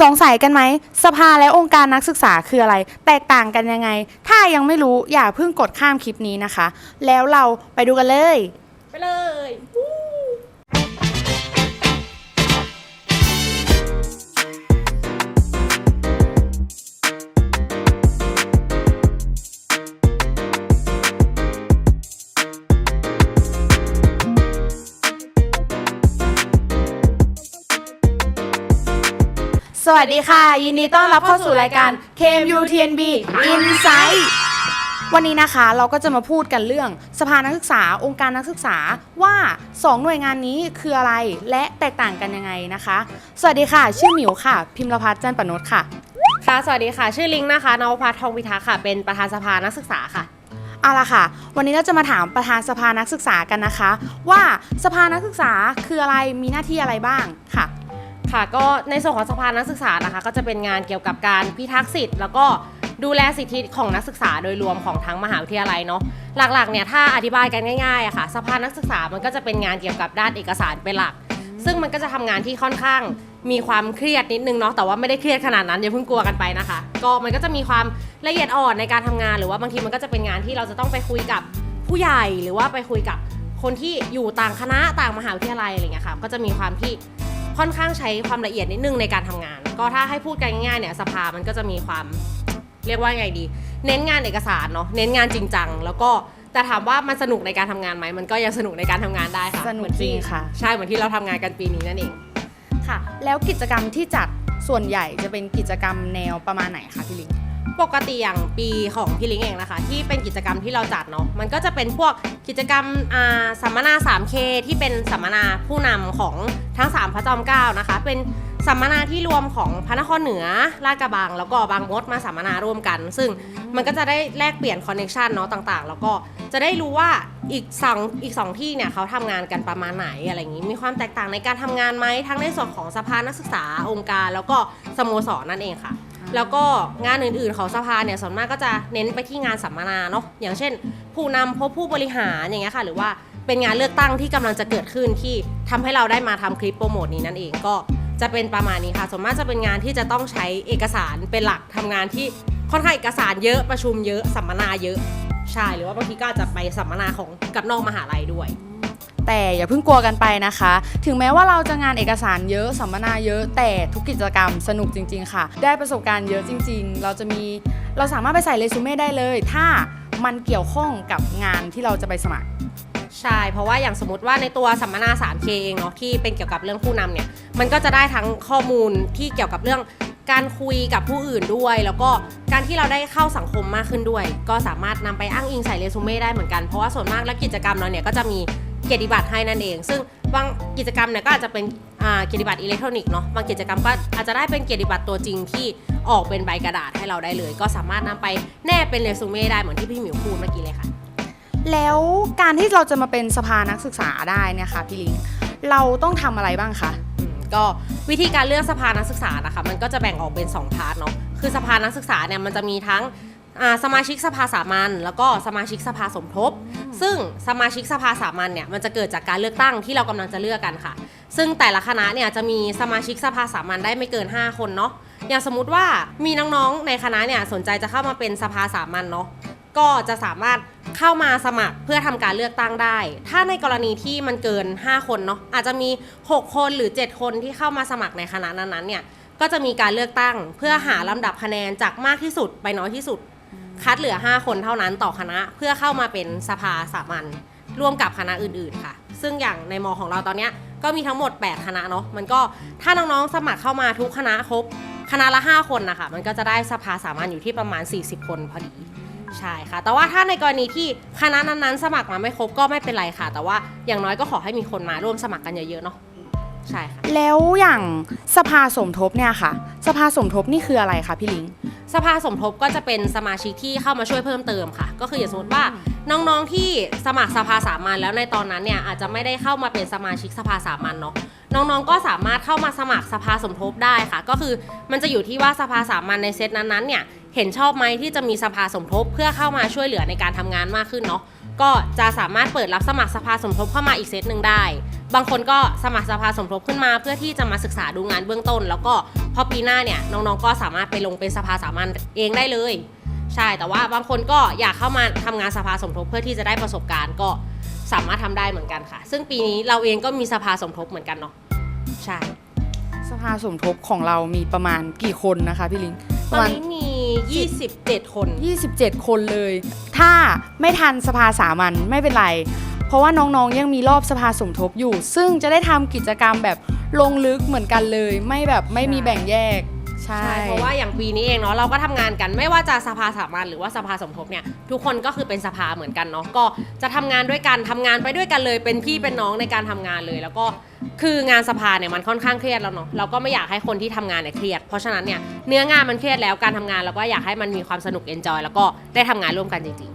สงสัยกันไหม สภาและองค์การนักศึกษาคืออะไร แตกต่างกันยังไง ถ้ายังไม่รู้อย่าเพิ่งกดข้ามคลิปนี้นะคะ แล้วเราไปดูกันเลย ไปเลย วัสดีค่ะ ยินดีต้อนรับเข้าสู่รายการ KMUTNB Insight วันนี้นะคะเราก็จะมาพูดกันเรื่องสภานักศึกษาองค์การนักศึกษาว่า 2 หน่วยงานนี้คืออะไรและแตกต่างกันยังไงนะคะ สวัสดีค่ะ ชื่อหมิวค่ะ พิมพ์รพัฒน์จันทร์ปนดค่ะ ค่ะ สวัสดีค่ะ ชื่อลิงนะคะนวพัฒน์ทองพิทักษ์ค่ะ เป็นประธานสภานักศึกษาค่ะเอาละค่ะ วันนี้เราจะมาถามประธานสภานักศึกษากันนะคะ ว่าสภานักศึกษาคืออะไรมีหน้าที่อะไรบ้างค่ะ ค่ะก็ในส่วนของสภานักศึกษานะคะก็จะเป็นงานเกี่ยวกับการพิทักษ์สิทธิ์แล้วก็ดูแลสิทธิของนักศึกษาโดยรวมของทั้งมหาวิทยาลัยเนาะหลักๆเนี่ยถ้าอธิบายกันง่ายๆอะค่ะ สภานักศึกษามันก็จะเป็นงานเกี่ยวกับด้านเอกสารเป็นหลัก ซึ่งมันก็จะทำงานที่ค่อนข้างมีความเครียดนิดนึงเนาะแต่ว่าไม่ได้เครียดขนาดนั้นอย่าเพิ่งกลัวกันไปนะคะ ก็มันก็จะมีความละเอียดอ่อนในการทำงาน หรือว่าบางทีมันก็จะเป็นงานที่เราจะต้องไปคุยกับผู้ใหญ่หรือว่าไปคุยกับคนที่อยู่ต่างคณะต่างมหาวิทยาลัยอะไรอย่างเงี้ยค่ะก็จะมีความที่ ค่อนข้างใช้ความละเอียดนิดนึงในการทำงาน ก็ถ้าให้พูดกันง่ายๆเนี่ยสภามันก็จะมีความเรียกว่าไงดี เน้นงานเอกสารเนาะเน้นงานจริงจังแล้วก็แต่ถามว่ามันสนุกในการทำงานไหมมันก็ยังสนุกในการทำงานได้ค่ะสนุกเหมือที่จริงค่ะ ใช่เหมือนที่เราทำงานกันปีนี้นั่นเอง ค่ะ แล้วกิจกรรมที่จัดส่วนใหญ่จะเป็นกิจกรรมแนวประมาณไหนคะพี่ลิง ปกติอย่างปีของพี่ลิงเองนะคะ ที่เป็นกิจกรรมที่เราจัดเนาะมันก็จะเป็นพวกกิจกรรมอ่าสัมมนา 3K ที่เป็นสัมมนาผู้นำของทั้ง 3 พระจอมเกล้านะคะ เป็นสัมมนาที่รวมของพระนครเหนือลาดกระบัง แล้วก็บางมดมาสัมมนาร่วมกัน ซึ่งมันก็จะได้แลกเปลี่ยนคอนเน t ชันเนาะต่างๆ แล้วก็จะได้รู้ว่าอีกสองอีกสองที่เนี่ยเขาทำงานกันประมาณไหนอะไรอย่างนี้มีความแตกต่างในการทำงานไหมทั้งในส่วนของสภานักศึกษาองค์การ แล้วก็สโมสรนั่นเองค่ะ แล้วก็งานอื่นๆของสภาเนี่ยส่วนมากก็จะเน้นไปที่งานสัมมนาเนาะอย่างเช่น ผู้นำพบผู้บริหารอย่างเงี้ยค่ะ หรือว่าเป็นงานเลือกตั้งที่กำลังจะเกิดขึ้นที่ทำให้เราได้มาทำคลิปโปรโมทนี้นั่นเองก็จะเป็นประมาณนี้ค่ะส่วนมากจะเป็นงานที่จะต้องใช้เอกสารเป็นหลักทำงานที่ค่อนข้างเอกสารเยอะประชุมเยอะสัมมนาเยอะใช่หรือว่าบางทีก็อาจจะไปสัมมนาของกับนอกมหาลัยด้วย แต่อย่าเพิ่งกลัวกันไปนะคะ ถึงแม้ว่าเราจะงานเอกสารเยอะสัมมนาเยอะแต่ทุกกิจกรรมสนุกจริง ๆ ค่ะ ได้ประสบการณ์เยอะจริง ๆ เราจะมีเราสามารถไปใส่เรซูเม่ได้เลย ถ้ามันเกี่ยวข้องกับงานที่เราจะไปสมัคร ใช่ เพราะว่าอย่างสมมติว่าในตัวสัมมนา 3K เองเนาะที่เป็นเกี่ยวกับเรื่องผู้นำเนี่ย มันก็จะได้ทั้งข้อมูลที่เกี่ยวกับเรื่องการคุยกับผู้อื่นด้วย แล้วก็การที่เราได้เข้าสังคมมากขึ้นด้วย ก็สามารถนำไปอ้างอิงใส่เรซูเม่ได้เหมือนกัน เพราะว่าส่วนมากแล้วกิจกรรมเราเนี่ยก็จะมี เกียรติบัตรให้นั่นเอง ซึ่งบางกิจกรรมเนี่ยก็อาจจะเป็นอ่าเกียรติบัตรอิเล็กทรอนิกส์เนาะบางกิจกรรมก็อาจจะได้เป็นเกียรติบัตรตัวจริงที่ออกเป็นใบกระดาษให้เราได้เลย ก็สามารถนำไปแนบเป็นเรซูเม่ได้เหมือนที่พี่หมิวพูดเมื่อกี้เลยค่ะ แล้วการที่เราจะมาเป็นสภานักศึกษาได้เนี่ยค่ะพี่ลิงเราต้องทำอะไรบ้างคะอืมก็วิธีการเลือกสภานักศึกษานะคะมันก็จะแบ่งออกเป็น 2 พาร์ทเนาะคือสภานักศึกษาเนี่ยมันจะมีทั้งอ่าสมาชิกสภาสามัญแล้วก็สมาชิกสภาสมทบ ซึ่งสมาชิกสภาสามัญเนี่ยมันจะเกิดจากการเลือกตั้งที่เรากำลังจะเลือกกันค่ะ ซึ่งแต่ละคณะเนี่ยจะมีสมาชิกสภาสามัญได้ไม่เกิน 5 คนเนาะอย่างสมมติว่ามีน้องๆในคณะเนี่ยสนใจจะเข้ามาเป็นสภาสามัญเนาะก็จะสามารถเข้ามาสมัครเพื่อทำการเลือกตั้งได้ ถ้าในกรณีที่มันเกิน 5 คนเนาะอาจจะมี 6 คนหรือ 7 คนที่เข้ามาสมัครในคณะนั้นๆเนี่ยก็จะมีการเลือกตั้งเพื่อหาลำดับคะแนนจากมากที่สุดไปน้อยที่สุด คัดเหลือ 5 คนเท่านั้นต่อคณะเพื่อเข้ามาเป็นสภาสามัญร่วมกับคณะอื่นๆค่ะ ซึ่งอย่างในมอของเราตอนนี้ก็มีทั้งหมด 8 คณะเนาะมันก็ถ้าน้องๆสมัครเข้ามาทุกคณะครบคณะละ 5 คนนะคะมันก็จะได้สภาสามัญอยู่ที่ประมาณ 40 คนพอดีใช่ค่ะ แต่ว่าถ้าในกรณีที่คณะนั้นๆ สมัครมาไม่ครบก็ไม่เป็นไรค่ะ แต่ว่าอย่างน้อยก็ขอให้มีคนมาร่วมสมัครกันเยอะๆเนาะ ใช่ค่ะ แล้วอย่างสภาสมทบเนี่ยค่ะ สภาสมทบนี่คืออะไรคะพี่ลิง สภาสมทบก็จะเป็นสมาชิกที่เข้ามาช่วยเพิ่มเติมค่ะ ก็คืออย่างสมมติว่าน้องๆที่สมัครสภาสามัญแล้วในตอนนั้นเนี่ยอาจจะไม่ได้เข้ามาเป็นสมาชิกสภาสามัญเนาะน้องๆก็สามารถเข้ามาสมัครสภาสมทบได้ค่ะ ก็คือมันจะอยู่ที่ว่าสภาสามัญในเซตนั้นๆเนี่ยเห็นชอบไหมที่จะมีสภาสมทบเพื่อเข้ามาช่วยเหลือในการทำงานมากขึ้นเนาะก็จะสามารถเปิดรับสมัครสภาสมทบเข้ามาอีกเซตหนึ่งได้ บางคนก็สมัครสภาสมทบขึ้นมาเพื่อที่จะมาศึกษาดูงานเบื้องต้น แล้วก็พอปีหน้าเนี่ยน้องๆก็สามารถไปลงเป็นสภาสามัญเองได้เลย ใช่แต่ว่าบางคนก็อยากเข้ามาทำงานสภาสมทบเพื่อที่จะได้ประสบการณ์ก็สามารถทำได้เหมือนกันค่ะ ซึ่งปีนี้เราเองก็มีสภาสมทบเหมือนกันเนาะใช่สภาสมทบของเรามีประมาณกี่คนนะคะพี่ลิงตประอนมาณนี้มี 27 คน 27 คนเลย ถ้าไม่ทันสภาสามัญไม่เป็นไร เพราะว่าน้องๆยังมีรอบสภาสมทบอยู่ ซึ่งจะได้ทำกิจกรรมแบบลงลึกเหมือนกันเลย ไม่แบบไม่มีแบ่งแยก ใช่ ใช่เพราะว่าอย่างปีนี้เองเนาะเราก็ทำงานกันไม่ว่าจะสภาสามัญหรือว่าสภาสมทบเนี่ยทุกคนก็คือเป็นสภาเหมือนกันเนาะก็จะทำงานด้วยกันทำงานไปด้วยกันเลย เป็นพี่เป็นน้องในการทำงานเลย แล้วก็คืองานสภาเนี่ยมันค่อนข้างเครียดแล้วเนาะเราก็ไม่อยากให้คนที่ทำงานเนี่ยเครียดเพราะฉะนั้นเนี่ยเนื้องานมันเครียดแล้วการทำงานเราก็อยากให้มันมีความสนุกเอนจอยแล้วก็ได้ทำงานร่วมกันจริง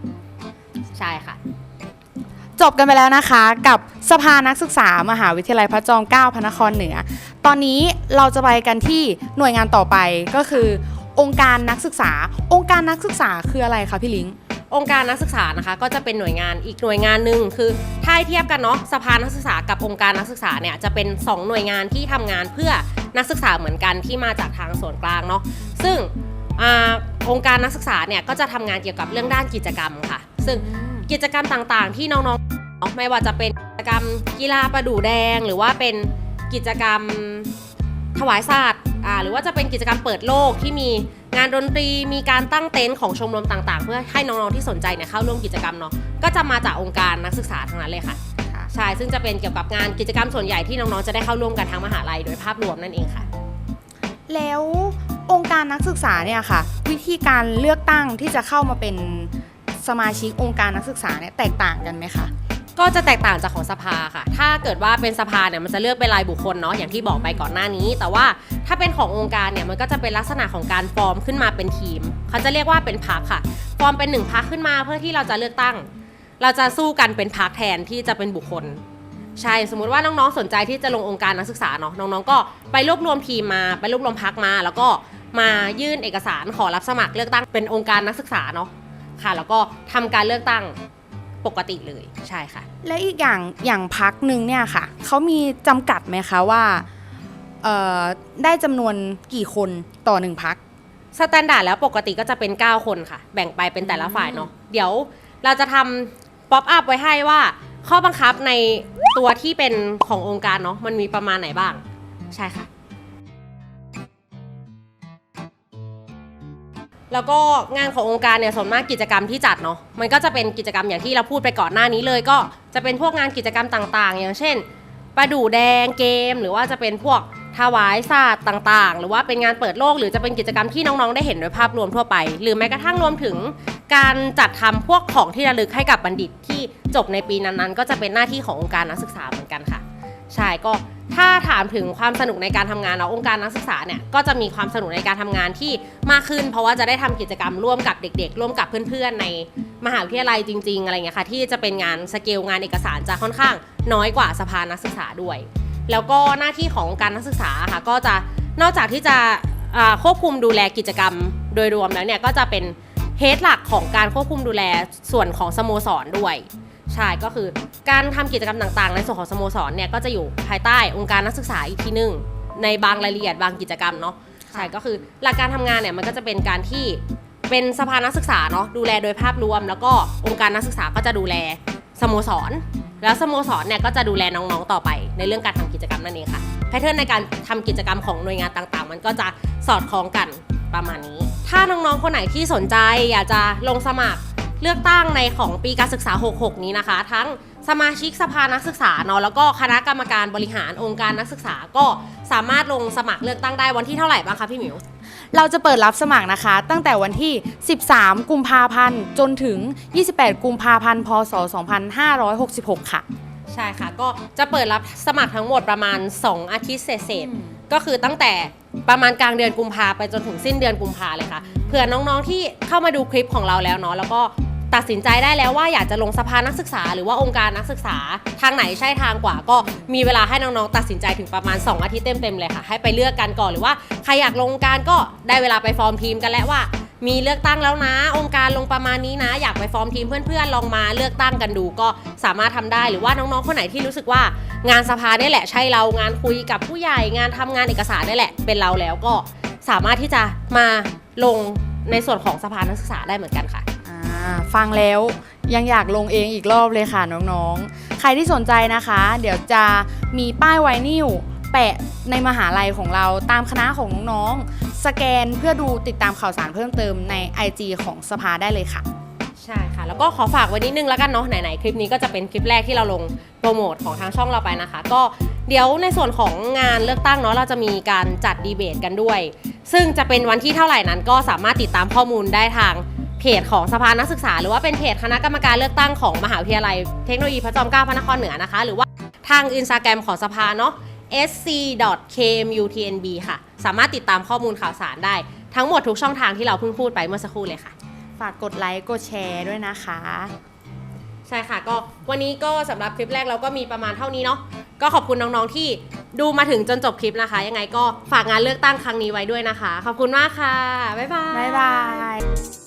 ๆ ใช่ค่ะ จบกันไปแล้วนะคะ กับสภานักศึกษามหาวิทยาลัยพระจอมเกล้าพระนครเหนือ ตอนนี้เราจะไปกันที่หน่วยงานต่อไปก็คือ องค์การนักศึกษา องค์การนักศึกษาคืออะไรคะพี่ลิงองค์การนักศึกษานะคะก็จะเป็นหน่วยงานอีกหน่วยงานหนึ่งคือถ้าเทียบกันเนาะสภานักศึกษากับองค์การนักศึกษาเนี่ยจะเป็น 2 หน่วยงานที่ทำงานเพื่อนักศึกษาเหมือนกันที่มาจากทางส่วนกลางเนาะซึ่งอองค์การนักศึกษาเนี่ยก็จะทำงานเกี่ยวกับเรื่องด้านกิจกรรมค่ะ ซึ่ง กิจกรรมต่างๆ ที่น้องๆไม่ว่าจะเป็นกิจกรรมกีฬาประดู่แดง หรือว่าเป็นกิจกรรมถวายศาสตร์หรือว่าจะเป็นกิจกรรมเปิดโลกที่มีงานดนตรีมีการตั้งเต็นท์ของชมรมต่าง ๆ เพื่อให้น้องๆที่สนใจเนี่ยเข้าร่วมกิจกรรมเนาะก็จะมาจากองค์การนักศึกษาทั้งนั้นเลยค่ะใช่ซึ่งจะเป็นเกี่ยวกับงานกิจกรรมส่วนใหญ่ที่น้องๆจะได้เข้าร่วมกันทั้งมหาลัยโดยภาพรวมนั่นเองค่ะ แล้วองค์การนักศึกษาเนี่ยค่ะ วิธีการเลือกตั้งที่จะเข้ามาเป็น สมาชิกองค์การนักศึกษาเนี่ยแตกต่างกันไหมคะ ก็จะแตกต่างจากของสภาค่ะ ถ้าเกิดว่าเป็นสภาเนี่ยมันจะเลือกเป็นรายบุคคลเนาะอย่างที่บอกไปก่อนหน้านี้ แต่ว่าถ้าเป็นขององค์การเนี่ยมันก็จะเป็นลักษณะของการฟอร์มขึ้นมาเป็นทีม เขาจะเรียกว่าเป็นพักค่ะ ฟอร์มเป็นหนึ่งพักขึ้นมาเพื่อที่เราจะเลือกตั้ง เราจะสู้กันเป็นพักแทนที่จะเป็นบุคคลใช่ สมมุติว่าน้องๆ สนใจที่จะลงองค์การนักศึกษาเนาะ น้องๆ ก็ไปรวบรวมทีมมา ไปรวบรวมพักมา แล้วก็มายื่นเอกสารขอรับสมัครเลือกตั้งเป็นองค์การนักศึกษาเนาะ ค่ะ แล้วก็ทำการเลือกตั้งปกติเลยใช่ค่ะ และอีกอย่างอย่างพักหนึ่งเนี่ยค่ะเขามีจำกัดไหมคะว่าเอ่อได้จำนวนกี่คนต่อหนึ่งพักสแตนดาร์ดแล้วปกติก็จะเป็น 9 คนค่ะ แบ่งไปเป็นแต่ละฝ่ายเนาะเดี๋ยวเราจะทำป๊อปอัพไว้ให้ว่า ข้อบังคับในตัวที่เป็นขององค์การเนาะมันมีประมาณไหนบ้าง ใช่ค่ะ แล้วก็งานขององค์การเนี่ยส่วนมากกิจกรรมที่จัดเนาะมันก็จะเป็นกิจกรรมอย่างที่เราพูดไปก่อนหน้านี้เลย ก็จะเป็นพวกงานกิจกรรมต่างๆ อย่างเช่นประดู่แดงเกม หรือว่าจะเป็นพวกถวายศาสตร์ต่างๆ หรือว่าเป็นงานเปิดโลก หรือจะเป็นกิจกรรมที่น้องๆ ได้เห็นโดยภาพรวมทั่วไป หรือแม้กระทั่งรวมถึงการจัดทำพวกของที่ระลึกให้กับบัณฑิตที่จบในปีนั้นๆ ก็จะเป็นหน้าที่ขององค์การนักศึกษาเหมือนกันค่ะ ใช่ก็ ถ้าถามถึงความสนุกในการทำงานเนาองค์การนักศึกษาเนี่ยก็จะมีความสนุกในการทำงานที่มากขึ้น เพราะว่าจะได้ทำกิจกรรมร่วมกับเด็ก ๆ ร่วมกับเพื่อนๆในมหาวิทยาลัยจริง ๆ อะไรเงี้ยค่ะที่จะเป็นงานสเกลงานเอกสารจะค่อนข้างน้อยกว่าสภานักศึกษาด้วย แล้วก็หน้าที่ขององค์การนักศึกษาค่ะก็จะนอกจากที่จะควบคุมดูแลกิจกรรมโดยรวมแล้วเนี่ยก็จะเป็นเฮดหลักของการควบคุมดูแลส่วนของสโมสรด้วย ใช่ก็คือการทำกิจกรรมต่าง ๆ ในส่วนของสโมสรเนี่ยก็จะอยู่ภายใองค์การนักศึกษาอีกทีหนึ่งในบางรายละเอียดบางกิจกรรมเนาะใช่ก็คือหลักการทำงานเนี่ยมันก็จะเป็นการที่เป็นสภานักศึกษาเนาะดูแลโดยภาพรวม แล้วก็องค์การนักศึกษาก็จะดูแลสโมสร แล้วสโมสรเนี่ยก็จะดูแลน้องๆต่อไป ในเรื่องการทำกิจกรรมนั่นเองค่ะแพทเทิร์นในการทำกิจกรรมของหน่วยงานต่างๆ มันก็จะสอดคล้องกันประมาณนี้ ถ้าน้องๆคนไหนที่สนใจอยากจะลงสมัคร เลือกตั้งในของปีการศึกษา 66 นี้นะคะ ทั้งสมาชิกสภานักศึกษาเนาะแล้วก็คณะกรรมการบริหารองค์การนักศึกษาก็สามารถลงสมัครเลือกตั้งได้วันที่เท่าไหร่บ้างคะพี่หมิว เราจะเปิดรับสมัครนะคะ ตั้งแต่วันที่ 13 กุมภาพันธ์ จนถึง 28 กุมภาพันธ์ พศ 2566 ค่ะ ใช่ค่ะ ก็จะเปิดรับสมัครทั้งหมดประมาณ 2 อาทิตย์เศษๆก็คือตั้งแต่ประมาณกลางเดือนกุมภาไปจนถึงสิ้นเดือนกุมภาเลยค่ะ เผื่อน้องๆที่เข้ามาดูคลิปของเราแล้วเนาะแล้วก็ ตัดสินใจได้แล้วว่าอยากจะลงสภานักศึกษา หรือว่าองค์การนักศึกษาทางไหนใช่ทางกว่า ก็มีเวลาให้น้องๆตัดสินใจถึงประมาณ 2 อาทิตย์เต็มๆเลยค่ะ ให้ไปเลือกกันก่อนหรือว่าใครอยากลงการก็ได้เวลาไปฟอร์มทีมกันแล้วว่ามีเลือกตั้งแล้วนะ องค์การลงประมาณนี้นะ อยากไปฟอร์มทีมเพื่อนๆลองมาเลือกตั้งกันดูก็สามารถทำได้หรือว่าน้องๆคนไหนที่รู้สึกว่า งานสภาได้แหละใช่เรางานคุยกับผู้ใหญ่งานทำงานเอกสารได้แหละ เป็นเราแล้วก็สามารถที่จะมาลงในส่วนของสภานักศึกษาได้เหมือนกันค่ะ ฟังแล้วยังอยากลงเองอีกรอบเลยค่ะน้องๆ ใครที่สนใจนะคะ เดี๋ยวจะมีป้ายไวนิลแปะในมหาลัยของเราตามคณะของน้องๆ สแกนเพื่อดูติดตามข่าวสารเพิ่มเติมใน IG ของสภาได้เลยค่ะ ใช่ค่ะ แล้วก็ขอฝากไว้นิดนึงแล้วกันเนาะไหนๆ คลิปนี้ก็จะเป็นคลิปแรกที่เราลงโปรโมทของทางช่องเราไปนะคะ ก็เดี๋ยวในส่วนของงานเลือกตั้งเนาะเราจะมีการจัดดีเบตกันด้วย ซึ่งจะเป็นวันที่เท่าไหร่นั้นก็สามารถติดตามข้อมูลได้ทาง เพจของสภานักศึกษา หรือว่าเป็นเพจคณะกรรมการเลือกตั้งของมหาวิทยาลัยเทคโนโลยีพระจอมเกล้าพระนครเหนือนะคะ หรือว่าทางอินสตาแกรมของสภาเนาะ sc.kmutnb ค่ะ สามารถติดตามข้อมูลข่าวสารได้ ทั้งหมดทุกช่องทางที่เราเพิ่งพูดไปเมื่อสักครู่เลยค่ะ ฝากกดไลค์กดแชร์ด้วยนะคะ ใช่ค่ะ ก็วันนี้ก็สำหรับคลิปแรกเราก็มีประมาณเท่านี้เนาะก็ขอบคุณน้องๆที่ดูมาถึงจนจบคลิปนะคะ ยังไงก็ฝากงานเลือกตั้งครั้งนี้ไว้ด้วยนะคะ ขอบคุณมากค่ะ บ๊ายบาย บ๊ายบาย